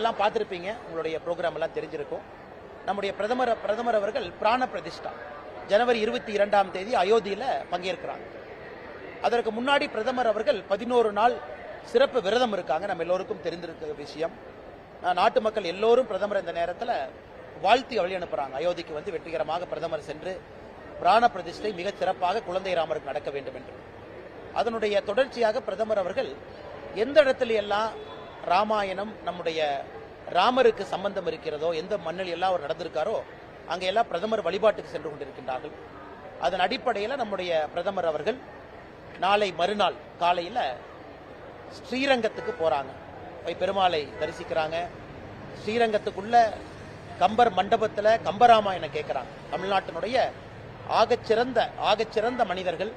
எல்லாம் பார்த்துருப்பீங்க. உங்களுடைய ப்ரோக்ராம் எல்லாம் தெரிஞ்சிருக்கும். நம்முடைய பிரதமர் பிரதமர் அவர்கள் பிராண பிரதிஷ்டா. ஜனவரி இருபத்தி இரண்டாம் தேதி அயோத்தியில் பங்கேற்கிறாங்க அதற்கு முன்னாடி பிரதமர் அவர்கள் பதினோரு நாள் சிறப்பு விரதம் இருக்காங்க. நம்ம எல்லோருக்கும் தெரிந்திருக்க விஷயம். நாட்டு மக்கள் எல்லோரும் பிரதமர் இந்த நேரத்தில் வாழ்த்தி வழி அனுப்புறாங்க. அயோத்திக்கு வந்து வெற்றிகரமாக பிரதமர் சென்று பிராண பிரதிஷ்டை மிகச் சிறப்பாக குழந்தை ராமருக்கு நடக்க வேண்டும் என்று. அதனுடைய தொடர்ச்சியாக பிரதமர் அவர்கள் எந்த இடத்துல எல்லாம் ராமாயணம் நம்முடைய ராமருக்கு சம்பந்தம் இருக்கிறதோ எந்த மண்ணில் எல்லாம் அவர் நடந்திருக்காரோ அங்கே எல்லாம் பிரதமர் வழிபாட்டுக்கு சென்று கொண்டிருக்கின்றார்கள். அதன் அடிப்படையில் நம்முடைய பிரதமர் அவர்கள் நாளை மறுநாள் காலையில் ஸ்ரீரங்கத்துக்கு போகிறாங்க போய் பெருமாளை தரிசிக்கிறாங்க. ஸ்ரீரங்கத்துக்குள்ள கம்பர் மண்டபத்தில் கம்பராமாயணம் கேட்குறாங்க தமிழ்நாட்டினுடைய ஆகச்சிறந்த ஆகச்சிறந்த மனிதர்கள்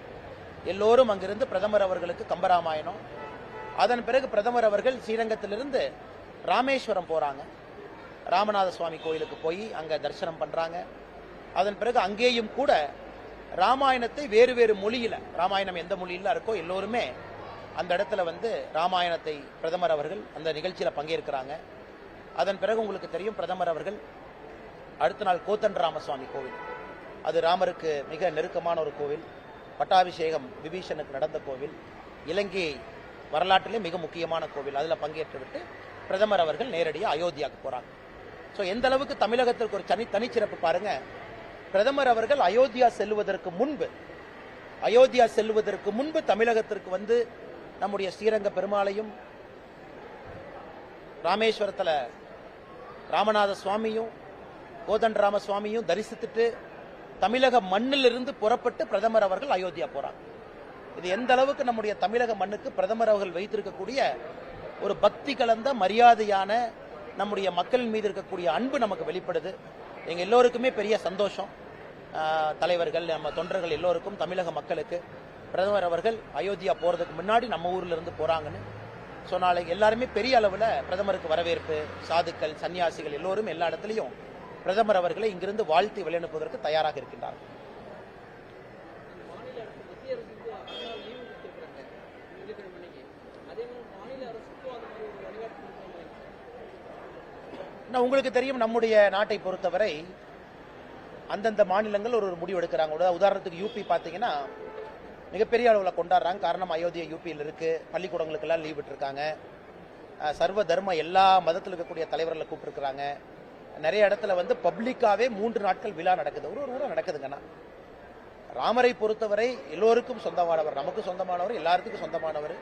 எல்லோரும் அங்கிருந்து பிரதமர் அவர்களுக்கு கம்பராமாயணம் அதன் பிறகு பிரதமர் அவர்கள் ஸ்ரீரங்கத்திலிருந்து ராமேஸ்வரம் போறாங்க. ராமநாத சுவாமி கோயிலுக்கு போய் அங்க தரிசனம் பண்றாங்க. அதன் பிறகு அங்கேயும் கூட ராமாயணத்தை வேறு வேறு மொழியில ராமாயணம் எந்த மொழியில இருக்கோ எல்லோருமே அந்த இடத்துல வந்து ராமாயணத்தை பிரதமர் அவர்கள் அந்த நிகழ்ச்சியில பங்கேற்கிறாங்க. அதன் பிறகு உங்களுக்கு தெரியும் பிரதமர் அவர்கள் அடுத்த நாள் கோத்தன் ராமசுவாமி கோவில். அது ராமருக்கு மிக நெருக்கமான ஒரு கோவில். பட்டாபிஷேகம் விபீஷனுக்கு நடந்த கோவில். இலங்கை வரலாற்றிலே மிக முக்கியமான கோவில். அதில் பங்கேற்றுவிட்டு பிரதமர் அவர்கள் நேரடியாக அயோத்தியாவுக்கு போகிறாங்க ஸோ எந்த அளவுக்கு தமிழகத்திற்கு ஒரு தனி தனிச்சிறப்பு பாருங்க. பிரதமர் அவர்கள் அயோத்தியா செல்வதற்கு முன்பு அயோத்தியா செல்வதற்கு முன்பு தமிழகத்திற்கு வந்து நம்முடைய ஸ்ரீரங்க பெருமாளையும் ராமேஸ்வரத்தில் ராமநாத சுவாமியும் கோதண்டராம சுவாமியும் தரிசித்துட்டு தமிழக மண்ணிலிருந்து புறப்பட்டு பிரதமர் அவர்கள் அயோத்தியா போறாங்க. இது எந்த அளவுக்கு நம்முடைய தமிழக மண்ணுக்கு பிரதமர் அவர்கள் வைத்திருக்கக்கூடிய ஒரு பக்தி கலந்த மரியாதையான நம்முடைய மக்கள் மீது இருக்கக்கூடிய அன்பு நமக்கு வெளிப்படுது. எங்கள் எல்லோருக்குமே பெரிய சந்தோஷம். தலைவர்கள் நம்ம தொண்டர்கள் எல்லோருக்கும் தமிழக மக்களுக்கு. பிரதமர் அவர்கள் அயோத்தியா போகிறதுக்கு முன்னாடி நம்ம ஊரில் இருந்து போகிறாங்கன்னு ஸோ நாளைக்கு எல்லாருமே பெரிய அளவில் பிரதமருக்கு வரவேற்பு சாதுக்கள் சன்னியாசிகள் எல்லோரும் எல்லா இடத்துலையும் பிரதமர் அவர்களை இங்கிருந்து வாழ்த்தி வெளியனுப்புவதற்கு தயாராக இருக்கின்றார்கள். உங்களுக்கு தெரியும் நம்முடைய நாட்டை பொறுத்தவரை அந்தந்த மாநிலங்கள் ஒரு ஒரு முடிவு எடுக்கிறாங்க. உதாரணத்துக்கு யூபி பார்த்தீங்கன்னா மிகப்பெரிய அளவில் கொண்டாடுறாங்க. காரணம் அயோத்தியா யூபியில் இருக்கு. பள்ளிக்கூடங்களுக்கெல்லாம் லீவ் விட்டுருக்காங்க. சர்வ தர்ம எல்லா மதத்தில் இருக்கக்கூடிய தலைவர்களை கூப்பிட்டுருக்காங்க நிறைய இடத்துல வந்து பப்ளிக்காவே மூன்று நாட்கள் விழா நடக்குது. ஒரு ஒரு ஊரம் நடக்குதுங்கண்ணா ராமரை பொறுத்தவரை எல்லோருக்கும் சொந்தமானவர். நமக்கு சொந்தமானவர் எல்லாருக்கும் சொந்தமானவர்.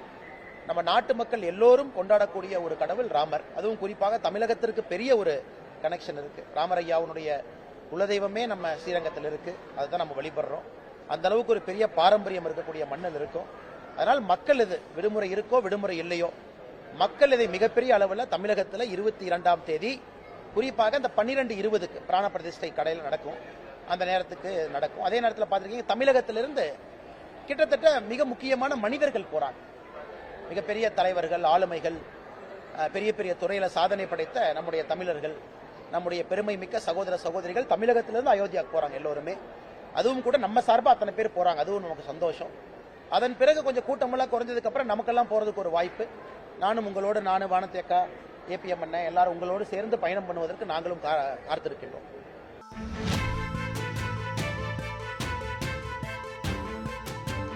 நம்ம நாட்டு மக்கள் எல்லோரும் கொண்டாடக்கூடிய ஒரு கடவுள் ராமர். அதுவும் குறிப்பாக தமிழகத்திற்கு பெரிய ஒரு கனெக்ஷன் இருக்கு. ராமர் ஐயாவுடைய குலதெய்வமே நம்ம ஸ்ரீரங்கத்தில் இருக்கு. அதுதான் நம்ம வழிபடுறோம். அந்த அளவுக்கு ஒரு பெரிய பாரம்பரியம் இருக்கக்கூடிய மண்ணில் இருக்கும். அதனால் மக்கள் இது விடுமுறை இருக்கோ விடுமுறை இல்லையோ மக்கள் இதை மிகப்பெரிய அளவில் தமிழகத்தில் இருபத்தி இரண்டாம் தேதி குறிப்பாக இந்த பன்னிரெண்டு இருபதுக்கு பிராண பிரதிஷ்டை கடையில் நடக்கும். அந்த நேரத்துக்கு நடக்கும். அதே நேரத்தில் பார்த்துருக்கீங்க தமிழகத்திலிருந்து கிட்டத்தட்ட மிக முக்கியமான மனிதர்கள் போறாங்க. மிகப்பெரிய தலைவர்கள் ஆளுமைகள் பெரிய பெரிய துறையில் சாதனை படைத்த நம்முடைய தமிழர்கள் நம்முடைய பெருமை மிக்க சகோதர சகோதரிகள் தமிழகத்திலிருந்து அயோத்தியாவுக்கு போகிறாங்க எல்லோருமே. அதுவும் கூட நம்ம சார்பாக அத்தனை பேர் போகிறாங்க அதுவும் நமக்கு சந்தோஷம். அதன் பிறகு கொஞ்சம் கூட்டமெல்லாம் குறைஞ்சதுக்கப்புறம் நமக்கெல்லாம் போகிறதுக்கு ஒரு வாய்ப்பு. நானும் உங்களோடு நானும் வானத்தேக்கா ஏபிஎம் அண்ணன் எல்லாரும் உங்களோடு சேர்ந்து பயணம் பண்ணுவதற்கு நாங்களும் கா- காத்திருக்கின்றோம்.